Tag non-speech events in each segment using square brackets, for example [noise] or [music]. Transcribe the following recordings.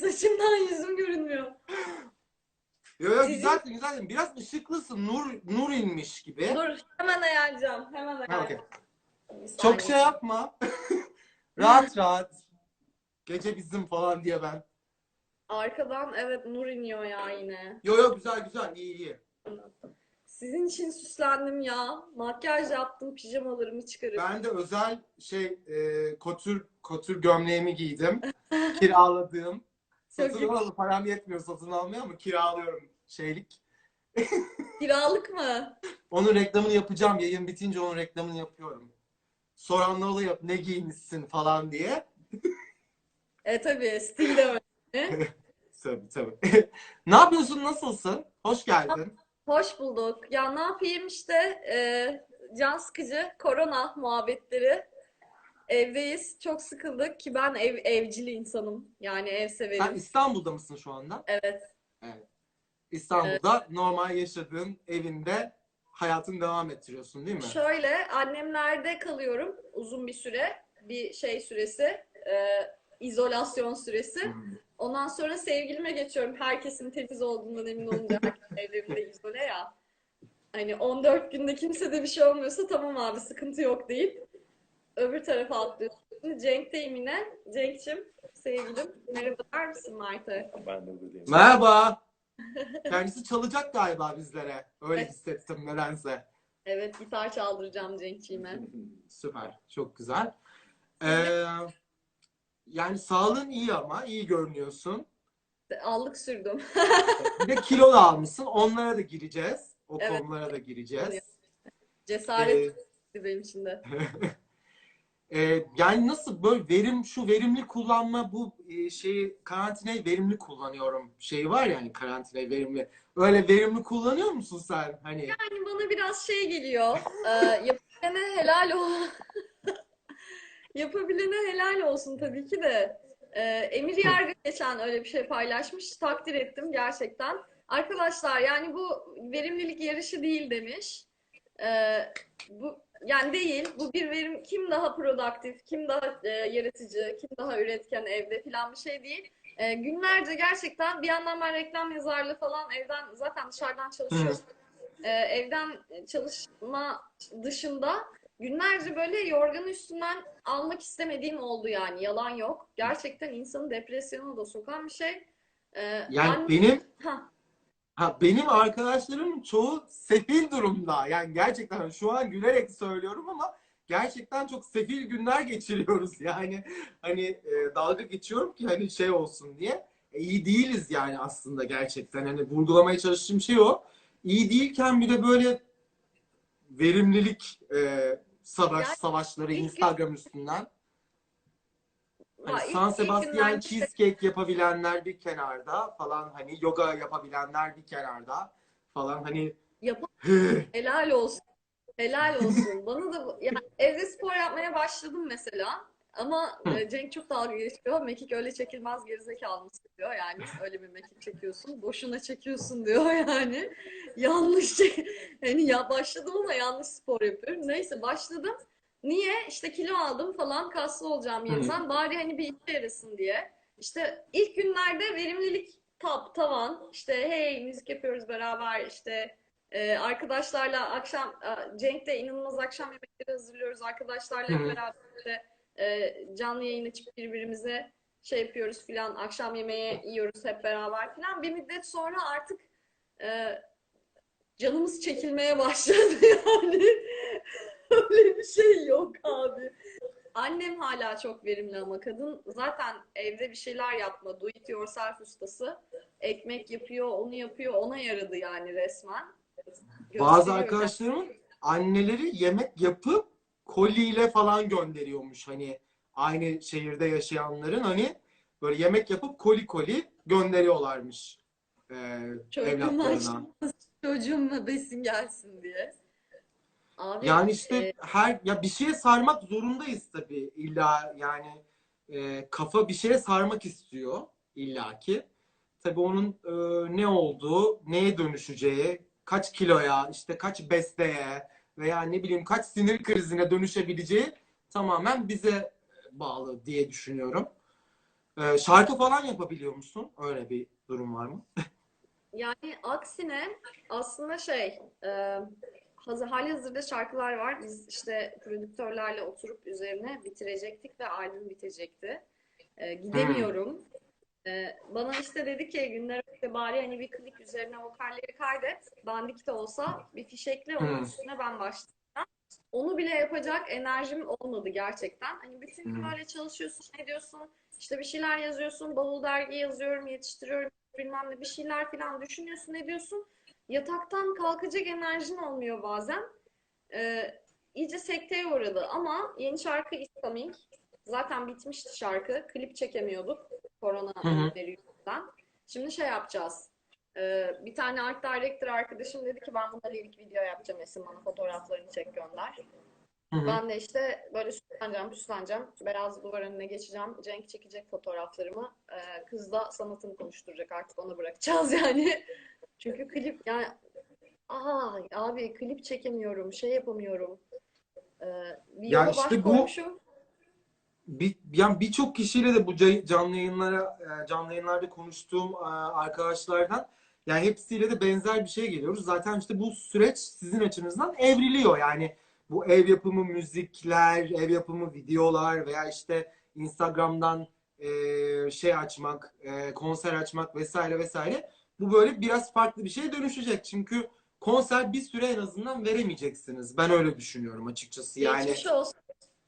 Saçımdan yüzüm görünmüyor. Yo yo Sizin- güzelsin güzelsin. Biraz ışıklısın. Nur nur inmiş gibi. Dur hemen ayarlayacağım. Hemen Ha, okey. ayarlayacağım. Bir Çok saniye. şey yapma. [laughs] rahat rahat. Gece bizim falan diye ben. Arkadan evet nur iniyor ya yine. Yo yo güzel güzel iyi iyi. Sizin için süslendim ya. Makyaj yaptım, pijamalarımı çıkarıp. Ben de özel şey e, kotür kotür gömleğimi giydim. [laughs] Kiraladığım. Satın Çok alalı param yetmiyor satın almaya ama kiralıyorum şeylik. [laughs] Kiralık mı? Onun reklamını yapacağım. Yayın bitince onun reklamını yapıyorum. Soranlar oluyor ne giymişsin falan diye. E tabii stil de öyle. [laughs] Tabii tabii. ne yapıyorsun? Nasılsın? Hoş geldin. Hoş bulduk. Ya ne yapayım işte e, can sıkıcı korona muhabbetleri. Evdeyiz. Çok sıkıldık ki ben ev evcil insanım. Yani ev Sen severim. İstanbul'da mısın şu anda? Evet. Evet. İstanbul'da normal yaşadığın evinde hayatını devam ettiriyorsun değil mi? Şöyle annemlerde kalıyorum uzun bir süre. Bir şey süresi. e, izolasyon süresi. Hmm. Ondan sonra sevgilime geçiyorum. Herkesin temiz olduğundan emin olunca herkes evlerinde izole ya. Hani 14 günde kimse de bir şey olmuyorsa tamam abi sıkıntı yok deyip öbür tarafa atlıyorsun. Şimdi Cenk'teyim yine. Cenk'cim sevgilim merhaba der misin Mert'e? Ben de buradayım. Merhaba. Kendisi çalacak galiba bizlere. Öyle Evet. hissettim nedense. Evet gitar çaldıracağım Cenk'ciğime. Süper. Çok güzel. Ee, yani sağlığın iyi ama iyi görünüyorsun. Allık sürdüm. [laughs] Bir de kilo da almışsın. Onlara da gireceğiz. O Evet. konulara da gireceğiz. Cesaret benim için de. [laughs] Ee, yani nasıl böyle verim şu verimli kullanma bu e, şeyi karantinayı verimli kullanıyorum şeyi var yani karantinayı verimli. Öyle verimli kullanıyor musun sen? Hani Yani bana biraz şey geliyor. E, yapabilene helal ol. [laughs] yapabilene helal olsun tabii ki de. E, Emir Yargı geçen öyle bir şey paylaşmış. Takdir ettim gerçekten. Arkadaşlar yani bu verimlilik yarışı değil demiş. E, bu yani değil. Bu bir verim kim daha produktif, kim daha e, yaratıcı, kim daha üretken evde falan bir şey değil. E, günlerce gerçekten bir yandan ben reklam yazarlığı falan evden zaten dışarıdan çalışıyorum. E, evden çalışma dışında günlerce böyle yorganın üstünden almak istemediğim oldu yani. Yalan yok. Gerçekten insanı depresyona da sokan bir şey. E, yani anne- benim Ha, ha benim arkadaşlarım çoğu sefil durumda. Yani gerçekten şu an gülerek söylüyorum ama gerçekten çok sefil günler geçiriyoruz. [laughs] Yani hani e, dalga geçiyorum ki hani şey olsun diye. E, iyi değiliz yani aslında gerçekten. Hani vurgulamaya çalıştığım şey o. İyi değilken bir de böyle verimlilik e, savaş Yani savaşları ilk gün- Instagram üstünden. ha, Hani ilk- San Sebastian cheesecake yapabilenler bir kenarda falan hani yoga yapabilenler bir kenarda falan hani Yap- Helal olsun. Helal olsun. Bana da yani evde spor yapmaya başladım mesela. Ama Hı. e, Cenk çok dalga geçiyor. Mekik öyle çekilmez gerizekalı mısın diyor. Yani öyle bir mekik çekiyorsun. Boşuna çekiyorsun diyor [laughs] yani. Yanlış çek- hani ya başladım ama yanlış spor yapıyorum. Neyse başladım. Niye? İşte kilo aldım falan kaslı olacağım yeniden. Bari hani bir işe yarasın diye. İşte ilk günlerde verimlilik tap tavan. İşte hey müzik yapıyoruz beraber işte ee, arkadaşlarla akşam e, Cenk de inanılmaz akşam yemekleri hazırlıyoruz. Arkadaşlarla beraber işte, e, canlı yayın açıp birbirimize şey yapıyoruz filan. Akşam yemeği yiyoruz hep beraber filan. Bir müddet sonra artık e, canımız çekilmeye başladı [laughs] yani. Öyle bir şey yok abi. Annem hala çok verimli ama kadın zaten evde bir şeyler yapma, do it yourself ustası. Ekmek yapıyor, onu yapıyor, ona yaradı yani resmen. bazı arkadaşlarımın anneleri yemek yapıp koliyle falan gönderiyormuş hani aynı şehirde yaşayanların hani böyle yemek yapıp koli koli gönderiyorlarmış e, evlatlarına. çocuğumla besin gelsin diye. Abi Yani işte e, her ya bir şeye sarmak zorundayız tabii illa yani e, kafa bir şeye sarmak istiyor illaki. Tabii onun e, ne olduğu, neye dönüşeceği kaç kiloya, işte kaç besteye veya ne bileyim kaç sinir krizine dönüşebileceği tamamen bize bağlı diye düşünüyorum. Ee, şarkı falan yapabiliyor musun? Öyle bir durum var mı? [laughs] Yani aksine aslında şey e, hazır, hali hazırda şarkılar var. Biz işte prodüktörlerle oturup üzerine bitirecektik ve albüm bitecekti. E, gidemiyorum. E, bana işte dedi ki Günler işte bari hani bir klip üzerine vokalleri kaydet. Dandik de olsa bir fişekle onun Hmm. üstüne ben başlayacağım. Onu bile yapacak enerjim olmadı gerçekten. Hani bütün gün Hmm. böyle çalışıyorsun, ne diyorsun? İşte bir şeyler yazıyorsun, bavul dergi yazıyorum, yetiştiriyorum bilmem ne bir şeyler falan düşünüyorsun ediyorsun. Yataktan kalkacak enerjin olmuyor bazen. Ee, iyice sekteye uğradı ama yeni şarkı is coming. Zaten bitmişti şarkı. Klip çekemiyorduk korona önlemleri yüzünden. Şimdi şey yapacağız. Ee, bir tane art director arkadaşım dedi ki ben buna lirik video yapacağım Esin bana fotoğraflarını çek gönder. Hı hı. Ben de işte böyle süsleneceğim, püsleneceğim. Beyaz duvar önüne geçeceğim. Cenk çekecek fotoğraflarımı. Ee, kız da sanatını konuşturacak. Artık ona bırakacağız [laughs] yani. Çünkü klip yani aa abi klip çekemiyorum, şey yapamıyorum. Ee, bir Ya işte bu- koymuşum. Bir, yani birçok kişiyle de bu ca- canlı yayınlara e, canlı yayınlarda konuştuğum e, arkadaşlardan yani hepsiyle de benzer bir şey geliyoruz. Zaten işte bu süreç sizin açınızdan evriliyor. Yani bu ev yapımı müzikler, ev yapımı videolar veya işte Instagram'dan e, şey açmak, e, konser açmak vesaire vesaire. Bu böyle biraz farklı bir şeye dönüşecek. Çünkü konser bir süre en azından veremeyeceksiniz. Ben öyle düşünüyorum açıkçası. Yani Geçmiş olsun.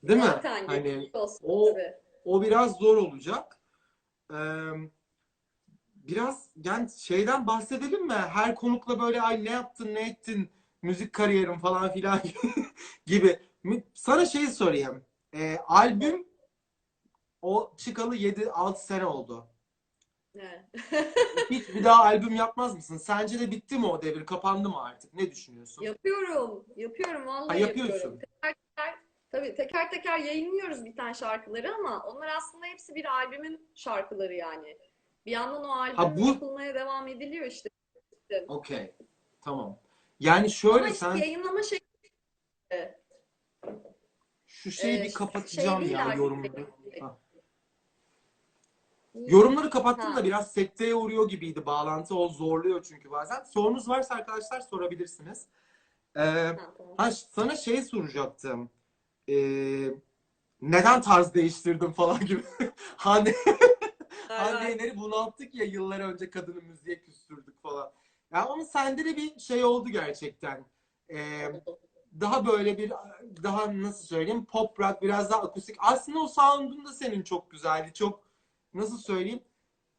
Değil mi? Zaten Hani geçmiş olsun o- tabii. o biraz zor olacak. Ee, biraz yani şeyden bahsedelim mi? Her konukla böyle ay ne yaptın, ne ettin, müzik kariyerim falan filan [laughs] gibi. Sana şeyi sorayım. Ee, albüm o çıkalı 7-6 sene oldu. Evet. Hiç bir daha albüm yapmaz mısın? Sence de bitti mi o devir? Kapandı mı artık? Ne düşünüyorsun? Yapıyorum. Yapıyorum. Vallahi Ha, yapıyorsun. yapıyorum. Tabii teker teker yayınlıyoruz biten şarkıları ama onlar aslında hepsi bir albümün şarkıları yani. Bir yandan o albüm Ha, bu- yapılmaya devam ediliyor işte. Okey. Tamam. Yani Ama şöyle işte sen yayınlama şey şu şeyi Ee, bir şey kapatacağım değil ya yorumları. [laughs] Yorumları kapattım Ha. da biraz sekteye uğruyor gibiydi. Bağlantı o zorluyor çünkü bazen. Sorunuz varsa arkadaşlar sorabilirsiniz. Ee, Ha, tamam. ha, sana şey soracaktım. Ee, neden tarz değiştirdim falan gibi. [laughs] Hande, Hande. Yener'i bunalttık ya yıllar önce kadını müziğe küstürdük falan. Ya ama sende de bir şey oldu gerçekten. Ee, daha böyle bir daha nasıl söyleyeyim pop rock biraz daha akustik. Aslında o sound'un da senin çok güzeldi. Çok nasıl söyleyeyim?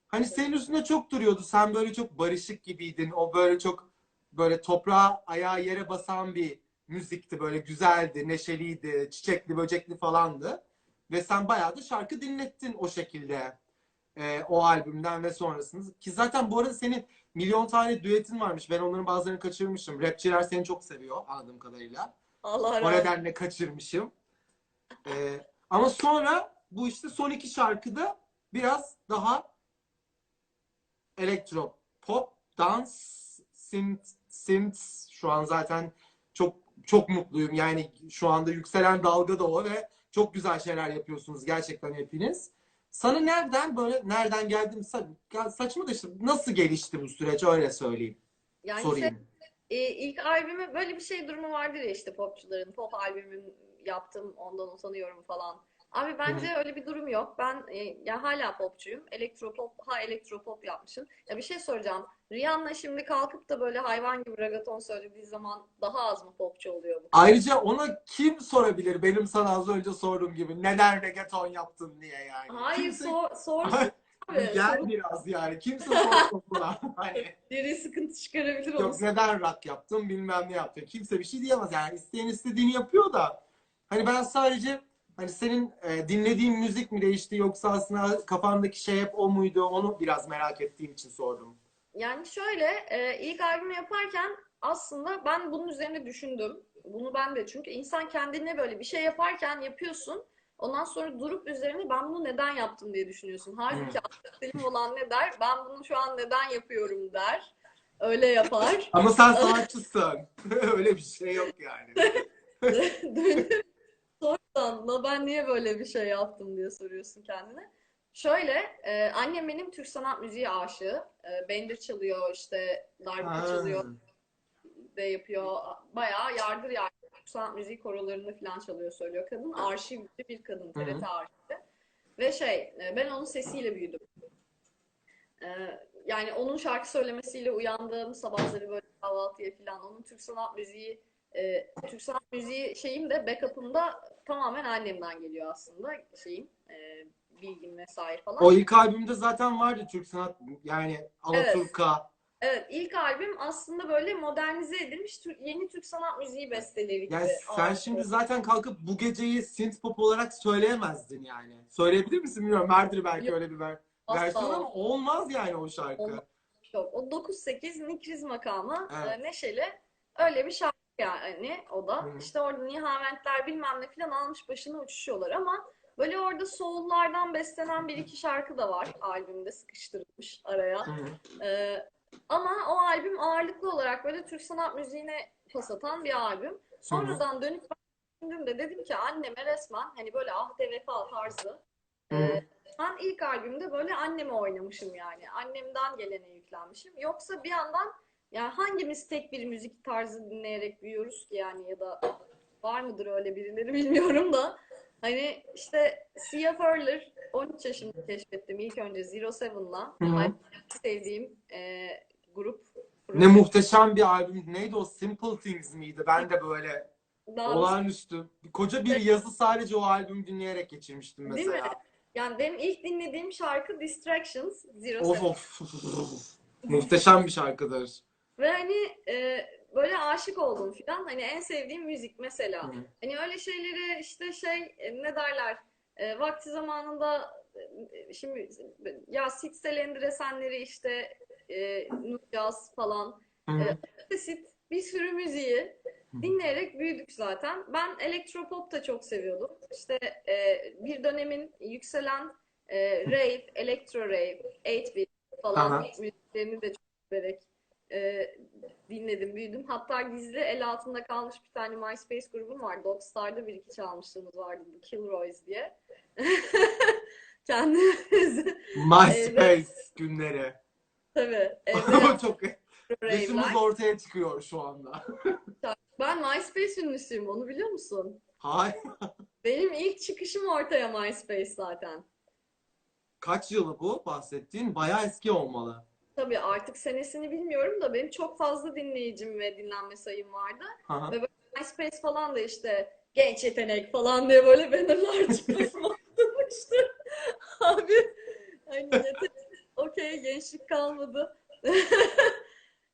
Hani senin üstünde çok duruyordu. Sen böyle çok barışık gibiydin. O böyle çok böyle toprağa ayağı yere basan bir müzikti. Böyle güzeldi, neşeliydi, çiçekli, böcekli falandı. Ve sen bayağı da şarkı dinlettin o şekilde. Ee, o albümden ve sonrasında. Ki zaten bu arada senin milyon tane düetin varmış. Ben onların bazılarını kaçırmışım. Rapçiler seni çok seviyor anladığım kadarıyla. Allah O nedenle kaçırmışım. Ee, ama sonra bu işte son iki şarkıda biraz daha elektro pop, dans, synth, synth şu an zaten çok çok mutluyum. Yani şu anda yükselen dalga da o ve çok güzel şeyler yapıyorsunuz gerçekten hepiniz. Sana nereden böyle nereden geldim sa- saçma da işte nasıl gelişti bu süreç öyle söyleyeyim. Yani sorayım. şey, e, ilk albümü böyle bir şey durumu vardır ya işte popçuların pop albümüm yaptım ondan utanıyorum falan. Abi bence öyle bir durum yok. Ben e, ya hala popçuyum. Elektropop, ha elektropop yapmışım. Ya bir şey soracağım. Rihanna şimdi kalkıp da böyle hayvan gibi reggaeton söylediği zaman daha az mı popçu oluyor bu? Ayrıca ona kim sorabilir benim sana az önce sorduğum gibi neden reggaeton yaptın diye yani. Hayır Kimse- sor, sorsun abi. Gel Sorun biraz yani. Kimse sormasın buna. [laughs] Hani deri sıkıntı çıkarabilir yok olsun. neden rock yaptın bilmem ne yaptın. Kimse bir şey diyemez yani. isteyen istediğini yapıyor da. Hani ben sadece hani senin e, dinlediğin müzik mi değişti yoksa aslında kafandaki şey hep o muydu onu biraz merak ettiğim için sordum. Yani şöyle e, ilk albümü yaparken aslında ben bunun üzerine düşündüm. Bunu ben de çünkü insan kendine böyle bir şey yaparken yapıyorsun. Ondan sonra durup üzerine ben bunu neden yaptım diye düşünüyorsun. Halbuki senin olan ne der? Ben bunu şu an neden yapıyorum der. öyle yapar. Ama sen [laughs] sanatçısın. [laughs] Öyle bir şey yok yani. [laughs] Dönüp sonradan "La ben niye böyle bir şey yaptım diye soruyorsun kendine. Şöyle, e, annem benim Türk sanat müziği aşığı. E, bendir çalıyor, işte darbuka çalıyor, de yapıyor. Bayağı yardır yardır Türk sanat müziği korolarını falan çalıyor, söylüyor kadın. Arşivci bir kadın. TRT arşivi. Ve şey, e, ben onun sesiyle büyüdüm. E, yani onun şarkı söylemesiyle uyandığım sabahları böyle kahvaltıya falan, onun Türk sanat müziği e, Türk sanat müziği şeyim de backup'ım da tamamen annemden geliyor aslında şeyim e, bilgim vesaire falan. O ilk albümde zaten vardı Türk sanat yani Alaturka. Evet ilk albüm aslında böyle modernize edilmiş yeni Türk sanat müziği besteleri gibi. Yani sen Aa, şimdi zaten kalkıp bu geceyi synth pop olarak söyleyemezdin yani. Söyleyebilir misin bilmiyorum. Vardır belki Yok. öyle bir ver- asla versiyon ama olmaz yani o şarkı. Olmaz. yok. O 9-8 Nikriz makamı Evet. e, neşeli öyle bir şarkı yani o da. Hı hı. İşte orada Nihaventler bilmem ne falan almış başına uçuşuyorlar ama böyle orada soul'lardan beslenen bir iki şarkı da var albümde sıkıştırılmış araya. Hı hı. Ee, ama o albüm ağırlıklı olarak böyle Türk sanat müziğine pas atan bir albüm. Sonradan dönüp düşündüğümde dedim ki anneme resmen hani böyle ahde vefa tarzı. Hı hı. e, ben ilk albümde böyle anneme oynamışım yani. Annemden gelene yüklenmişim. Yoksa bir yandan yani hangimiz tek bir müzik tarzı dinleyerek büyüyoruz ki yani ya da var mıdır öyle birileri [laughs] bilmiyorum da. Hani işte Sia Furler 13 yaşımda keşfettim ilk önce Zero Seven'la. Sevdiğim e, grup. Ne muhteşem bir albüm. Neydi o? Simple Things miydi? Ben de böyle Daha olağanüstü. Koca bir yazı sadece o albümü dinleyerek geçirmiştim Değil mi? mesela. Yani benim ilk dinlediğim şarkı Distractions, Zero Of Seven. of. [laughs] Muhteşem bir şarkıdır. Ve hani e, böyle aşık oldum falan. Hani en sevdiğim müzik mesela. Hı. Hani öyle şeyleri işte şey e, ne derler e, vakti zamanında e, şimdi ya Sitsel Endresenleri işte e, Nujaz falan hı. basit bir sürü müziği dinleyerek büyüdük zaten. Ben elektropop da çok seviyordum. İşte e, bir dönemin yükselen e, rave, elektro rave, 8-bit falan Aha. müziklerini de çok severek e, dinledim, büyüdüm. Hatta gizli el altında kalmış bir tane MySpace grubum var. Dogstar'da bir iki çalmışlığımız vardı. The Kilroys diye. [laughs] Kendimiz MySpace günleri. tabii [laughs] evde Çok yaşımız ortaya çıkıyor şu anda. Ben MySpace ünlüsüyüm, onu biliyor musun? Hayır. Benim ilk çıkışım ortaya MySpace zaten. Kaç yılı bu bahsettiğin? Bayağı eski olmalı. Tabii artık senesini bilmiyorum da benim çok fazla dinleyicim ve dinlenme sayım vardı. Hı hı. MySpace falan da işte genç yetenek falan diye böyle bannerlar çıkmasına [laughs] başlamıştı. Abi hani yetenek okey gençlik kalmadı. [laughs]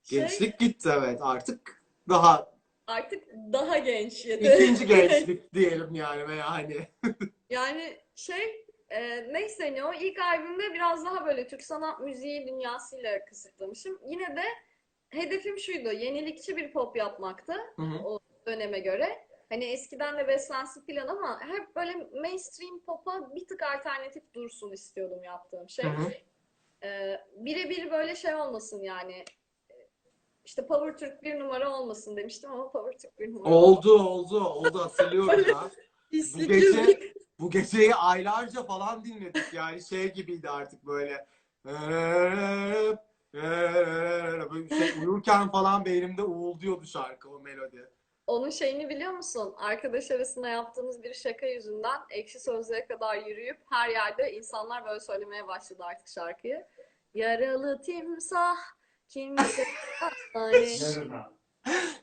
Şey, Gençlik gitti evet. Artık daha artık daha genç yetenek. ikinci [laughs] gençlik diyelim yani veya hani. Yani şey e, neyse ne o ilk albümde biraz daha böyle Türk sanat müziği dünyasıyla kısıtlamışım. Yine de hedefim şuydu. Yenilikçi bir pop yapmaktı Hı hı. o döneme göre. Hani eskiden de beslensin falan ama hep böyle mainstream pop'a bir tık alternatif dursun istiyordum yaptığım şey. Hı hı. E, birebir böyle şey olmasın yani. İşte Power Türk bir numara olmasın demiştim ama Power Türk bir numara Oldu oldu oldu hatırlıyorum ya. Bu gece bu geceyi aylarca falan dinledik yani şey gibiydi artık böyle. Böyle şey, uyurken falan beynimde uğulduyordu şarkı o melodi. Onun şeyini biliyor musun? Arkadaş arasında yaptığımız bir şaka yüzünden ekşi sözlüğe kadar yürüyüp her yerde insanlar böyle söylemeye başladı artık şarkıyı. Yaralı timsah kimse [laughs] hani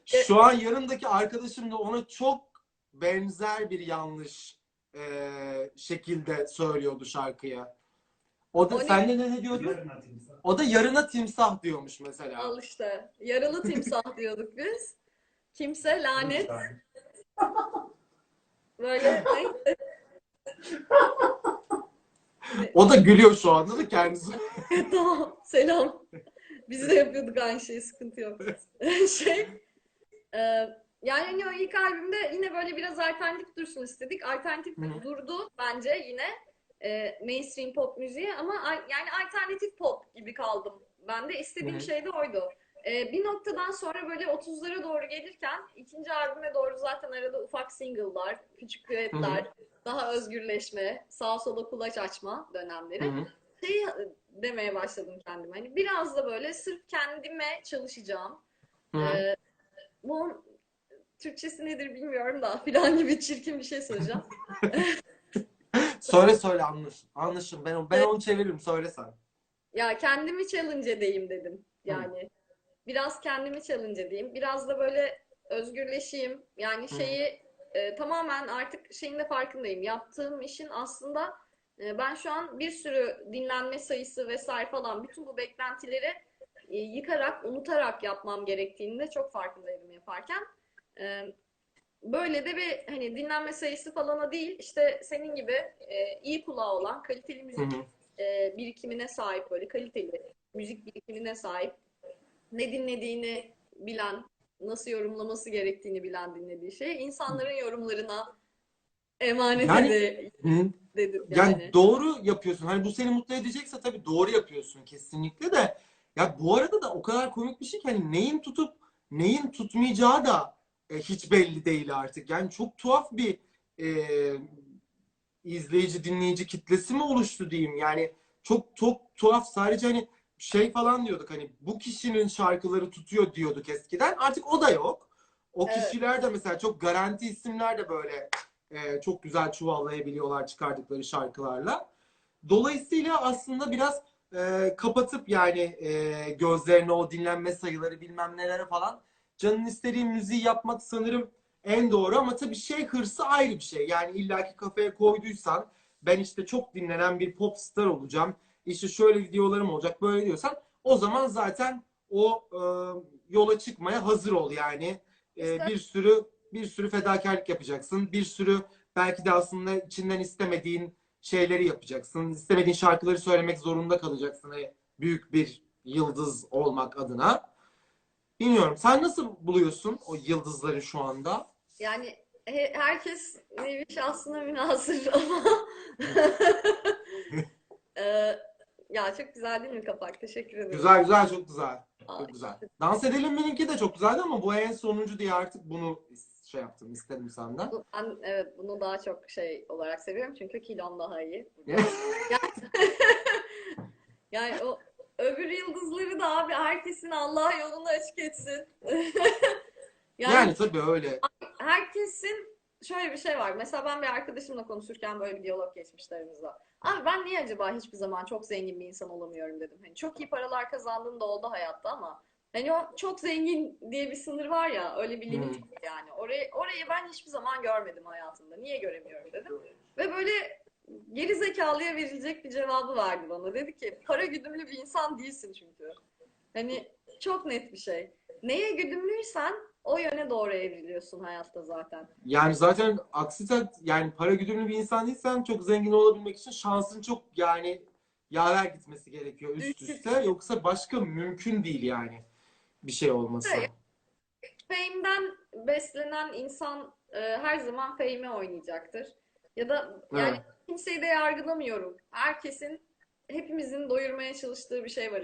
Şu an yanımdaki arkadaşım da ona çok benzer bir yanlış eee, şekilde söylüyordu şarkıyı. O da O ne? sen de ne diyordun? O da yarına timsah diyormuş mesela. al işte yaralı timsah [laughs] diyorduk biz. Kimse lanet böyle neyse. [laughs] O da gülüyor şu anda da kendisi. [laughs] tamam selam. Biz de yapıyorduk aynı şeyi sıkıntı yok. şey e, yani hani o ilk albümde yine böyle biraz alternatif dursun istedik. Alternatif Hı durdu bence yine e, mainstream pop müziği ama yani alternatif pop gibi kaldım. Ben de istediğim Hı şey de oydu. e, bir noktadan sonra böyle 30'lara doğru gelirken ikinci albüme doğru zaten arada ufak single'lar, küçük düetler, daha özgürleşme, sağa sola kulaç açma dönemleri. Hı. Şey demeye başladım kendime. Hani biraz da böyle sırf kendime çalışacağım. Hı. Ee, bunun Türkçesi nedir bilmiyorum da filan gibi çirkin bir şey söyleyeceğim. [laughs] Söyle söyle anlaş. Anlaşın. Ben, ben onu çeviririm. Söyle sen. Ya kendimi challenge edeyim dedim. Yani biraz kendimi challenge edeyim. Biraz da böyle özgürleşeyim. Yani Hı. şeyi e, tamamen artık şeyin de farkındayım. Yaptığım işin aslında e, ben şu an bir sürü dinlenme sayısı vesaire falan bütün bu beklentileri e, yıkarak, unutarak yapmam gerektiğini de çok farkındaydım yaparken. E, böyle de bir hani dinlenme sayısı falana değil işte senin gibi e, iyi kulağı olan kaliteli müzik hı. e, birikimine sahip böyle kaliteli müzik birikimine sahip ne dinlediğini bilen nasıl yorumlaması gerektiğini bilen dinlediği şey insanların yorumlarına emanet Yani- ede- dedim Yani yani. doğru yapıyorsun. Hani bu seni mutlu edecekse tabii doğru yapıyorsun kesinlikle de. Ya bu arada da o kadar komik bir şey ki hani neyin tutup neyin tutmayacağı da e, hiç belli değil artık. Yani çok tuhaf bir e, izleyici dinleyici kitlesi mi oluştu diyeyim. Yani çok çok tuhaf sadece hani şey falan diyorduk hani bu kişinin şarkıları tutuyor diyorduk eskiden. Artık o da yok. O Evet. kişiler de mesela çok garanti isimler de böyle e, çok güzel çuvallayabiliyorlar çıkardıkları şarkılarla. Dolayısıyla aslında biraz e, kapatıp yani e, gözlerine o dinlenme sayıları bilmem nelere falan canın istediği müziği yapmak sanırım en doğru ama tabii şey hırsı ayrı bir şey. Yani illaki kafaya koyduysan ben işte çok dinlenen bir pop star olacağım. İşte şöyle videolarım olacak böyle diyorsan o zaman zaten o e, yola çıkmaya hazır ol yani. E, İşte- bir sürü bir sürü fedakarlık yapacaksın. Bir sürü belki de aslında içinden istemediğin şeyleri yapacaksın. İstemediğin şarkıları söylemek zorunda kalacaksın. Hani büyük bir yıldız olmak adına. Bilmiyorum. Sen nasıl buluyorsun o yıldızları şu anda? Yani he- herkes nevi şahsına münhasır [laughs] ama [laughs] Ee, ya çok güzel değil mi kapak? Teşekkür ederim. Güzel güzel çok güzel. Aa, Çok güzel. Dans edelim benimki de çok güzeldi ama bu en sonuncu diye artık bunu şey yaptım istedim senden. Bu- Ben evet bunu daha çok şey olarak seviyorum çünkü kilom daha iyi. [laughs] Yani o öbür yıldızları da abi herkesin Allah yolunu açık etsin. [laughs] Yani, Yani tabii öyle. herkesin şöyle bir şey var. Mesela ben bir arkadaşımla konuşurken böyle bir diyalog geçmişti aramızda. Abi ben niye acaba hiçbir zaman çok zengin bir insan olamıyorum dedim. Hani çok iyi paralar kazandığım da oldu hayatta ama hani o çok zengin diye bir sınır var ya öyle bir limit Hmm. yani. Orayı, orayı ben hiçbir zaman görmedim hayatımda. Niye göremiyorum dedim. Ve böyle geri zekalıya verilecek bir cevabı verdi bana. Dedi ki para güdümlü bir insan değilsin çünkü. Hani çok net bir şey. Neye güdümlüysen o yöne doğru evriliyorsun hayatta zaten. Yani zaten aksi yani para güdümlü bir insan değilsen çok zengin olabilmek için şansın çok yani yaver gitmesi gerekiyor üst üste. Yoksa başka mümkün değil yani bir şey olması. Evet. Fame'den beslenen insan e, her zaman fame'e oynayacaktır. Ya da yani Evet. Kimseyi de yargılamıyorum. Herkesin, hepimizin doyurmaya çalıştığı bir şey var